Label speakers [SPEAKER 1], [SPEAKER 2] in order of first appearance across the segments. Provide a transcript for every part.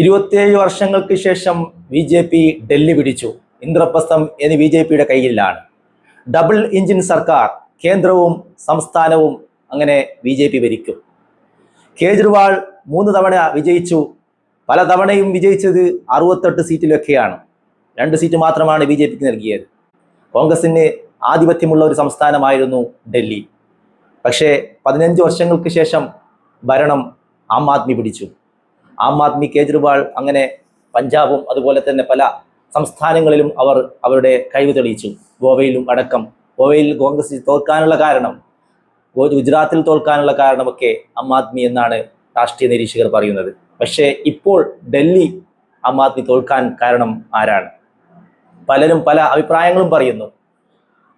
[SPEAKER 1] ഇരുപത്തിയേഴ് വർഷങ്ങൾക്ക് ശേഷം ബി ജെ പി ഡൽഹി പിടിച്ചു. ഇന്ദ്രപ്രസ്ഥം എന്ന് ബി ജെ പിയുടെ കയ്യിലാണ്. ഡബിൾ എഞ്ചിൻ സർക്കാർ കേന്ദ്രവും സംസ്ഥാനവും അങ്ങനെ ബി ജെ പി ഭരിക്കും. കേജ്രിവാൾ മൂന്ന് തവണ വിജയിച്ചു. പല തവണയും വിജയിച്ചത് അറുപത്തെട്ട് സീറ്റിലൊക്കെയാണ്. രണ്ട് സീറ്റ് മാത്രമാണ് ബി ജെ പിക്ക് നൽകിയത്. കോൺഗ്രസിന് ആധിപത്യമുള്ള ഒരു സംസ്ഥാനമായിരുന്നു ഡൽഹി. പക്ഷേ പതിനഞ്ച് വർഷങ്ങൾക്ക് ശേഷം ഭരണം ആം ആദ്മി പിടിച്ചു. ആം ആദ്മി കേജ്രിവാൾ അങ്ങനെ പഞ്ചാബും അതുപോലെ തന്നെ പല സംസ്ഥാനങ്ങളിലും അവർ അവരുടെ കഴിവ് തെളിയിച്ചു. ഗോവയിലും അടക്കം. ഗോവയിൽ കോൺഗ്രസ് തോൽക്കാനുള്ള കാരണം ഗുജറാത്തിൽ തോൽക്കാനുള്ള കാരണമൊക്കെ ആം ആദ്മി എന്നാണ് രാഷ്ട്രീയ നിരീക്ഷകർ പറയുന്നത്. പക്ഷേ ഇപ്പോൾ ഡൽഹി ആം ആദ്മി തോൽക്കാൻ കാരണം ആരാണ്? പലരും പല അഭിപ്രായങ്ങളും പറയുന്നു.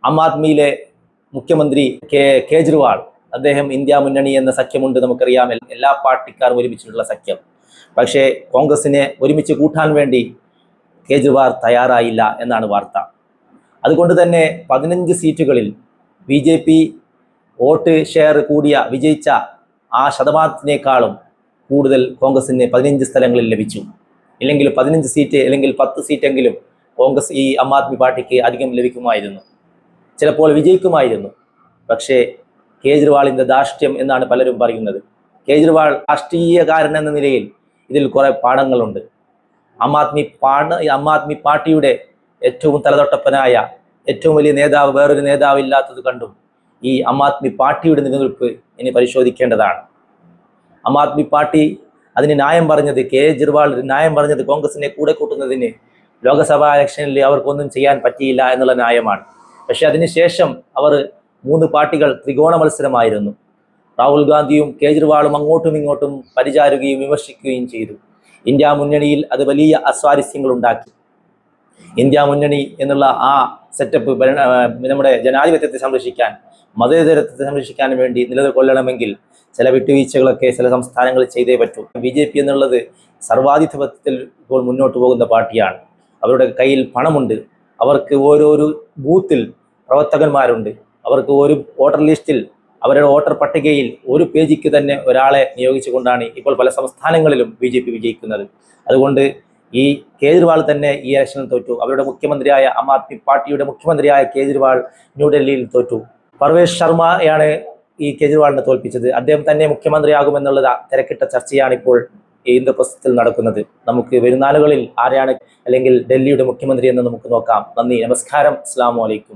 [SPEAKER 1] ആം ആദ്മിയിലെ മുഖ്യമന്ത്രി കെ കേജ്രിവാൾ അദ്ദേഹം ഇന്ത്യ മുന്നണി എന്ന സഖ്യമുണ്ട് നമുക്കറിയാം. എല്ലാ പാർട്ടിക്കാരും ഒരുമിച്ചിട്ടുള്ള സഖ്യം. പക്ഷേ കോൺഗ്രസിനെ ഒരുമിച്ച് കൂട്ടാൻ വേണ്ടി കേജ്രിവാൾ തയ്യാറായില്ല എന്നാണ് വാർത്ത. അതുകൊണ്ട് തന്നെ പതിനഞ്ച് സീറ്റുകളിൽ B J P vote share കൂടിയ വിജയിച്ച ആ ശതമാനത്തിനേക്കാളും കൂടുതൽ കോൺഗ്രസിന് പതിനഞ്ച് സ്ഥലങ്ങളിൽ ലഭിച്ചു. ഇല്ലെങ്കിൽ പതിനഞ്ച് സീറ്റ് അല്ലെങ്കിൽ പത്ത് സീറ്റെങ്കിലും കോൺഗ്രസ് ഈ ആം ആദ്മി പാർട്ടിക്ക് അധികം ലഭിക്കുമായിരുന്നു. ചിലപ്പോൾ വിജയിക്കുമായിരുന്നു. പക്ഷേ കേജ്രിവാളിന്റെ ധാർഷ്ട്യം എന്നാണ് പലരും പറയുന്നത്. കേജ്രിവാൾ രാഷ്ട്രീയകാരൻ എന്ന നിലയിൽ ഇതിൽ കുറെ പാഠങ്ങളുണ്ട്. ആം ആദ്മി പാട ആം ആദ്മി പാർട്ടിയുടെ ഏറ്റവും തലതൊട്ടപ്പനായ ഏറ്റവും വലിയ നേതാവ് വേറൊരു നേതാവ് ഇല്ലാത്തത് കണ്ടും ഈ ആം ആദ്മി പാർട്ടിയുടെ നിലനിൽപ്പ് ഇനി പരിശോധിക്കേണ്ടതാണ്. ആം ആദ്മി പാർട്ടി അതിന് ന്യായം പറഞ്ഞത് കേജ്രിവാൾ ന്യായം പറഞ്ഞത് കോൺഗ്രസിനെ കൂടെ കൂട്ടുന്നതിന് ലോക്സഭാ ഇലക്ഷനിൽ അവർക്കൊന്നും ചെയ്യാൻ പറ്റിയില്ല എന്നുള്ള ന്യായമാണ്. പക്ഷെ അതിനുശേഷം അവർ മൂന്ന് പാർട്ടികൾ ത്രികോണ മത്സരമായിരുന്നു. രാഹുൽ ഗാന്ധിയും കേജ്രിവാളും അങ്ങോട്ടും ഇങ്ങോട്ടും പരിചാരുകയും വിമർശിക്കുകയും ചെയ്തു. ഇന്ത്യ മുന്നണിയിൽ അത് വലിയ അസ്വാരസ്യങ്ങൾ ഉണ്ടാക്കി. ഇന്ത്യ മുന്നണി എന്നുള്ള ആ സെറ്റപ്പ് നമ്മുടെ ജനാധിപത്യത്തെ സംരക്ഷിക്കാൻ മതേതരത്വത്തെ സംരക്ഷിക്കാൻ വേണ്ടി നിലകൊള്ളണമെങ്കിൽ ചില വിട്ടുവീഴ്ചകളൊക്കെ ചില സംസ്ഥാനങ്ങൾ ചെയ്തേ പറ്റൂ. ബി ജെ പി എന്നുള്ളത് സർവാധിപത്യത്തിൽ ഇപ്പോൾ മുന്നോട്ട് പോകുന്ന പാർട്ടിയാണ്. അവരുടെ കയ്യിൽ പണമുണ്ട്. അവർക്ക് ഓരോരോ ബൂത്തിൽ പ്രവർത്തകന്മാരുണ്ട്. അവർക്ക് ഒരു വോട്ടർ ലിസ്റ്റിൽ അവരുടെ വോട്ടർ പട്ടികയിൽ ഒരു പേജിക്ക് തന്നെ ഒരാളെ നിയോഗിച്ചുകൊണ്ടാണ് ഇപ്പോൾ പല സംസ്ഥാനങ്ങളിലും ബി ജെ പി വിജയിക്കുന്നത്. അതുകൊണ്ട് ഈ കേജ്രിവാൾ തന്നെ ഈ ഇലക്ഷനിൽ തോറ്റു. അവരുടെ മുഖ്യമന്ത്രിയായ ആം ആദ്മി പാർട്ടിയുടെ മുഖ്യമന്ത്രിയായ കേജ്രിവാൾ ന്യൂഡൽഹിയിൽ തോറ്റു. പർവേഷ് ശർമ്മയാണ് ഈ കേജ്രിവാളിനെ തോൽപ്പിച്ചത്. അദ്ദേഹം തന്നെ മുഖ്യമന്ത്രിയാകുമെന്നുള്ളത് തിരക്കിട്ട ചർച്ചയാണ് ഇപ്പോൾ ഇന്ദ്രപ്രസ്ഥത്തിൽ നടക്കുന്നത്. നമുക്ക് വരുന്നാളുകളിൽ ആരെയാണ് അല്ലെങ്കിൽ ഡൽഹിയുടെ മുഖ്യമന്ത്രി എന്ന് നമുക്ക് നോക്കാം. നന്ദി. നമസ്കാരം. അസ്സാം വലൈക്കും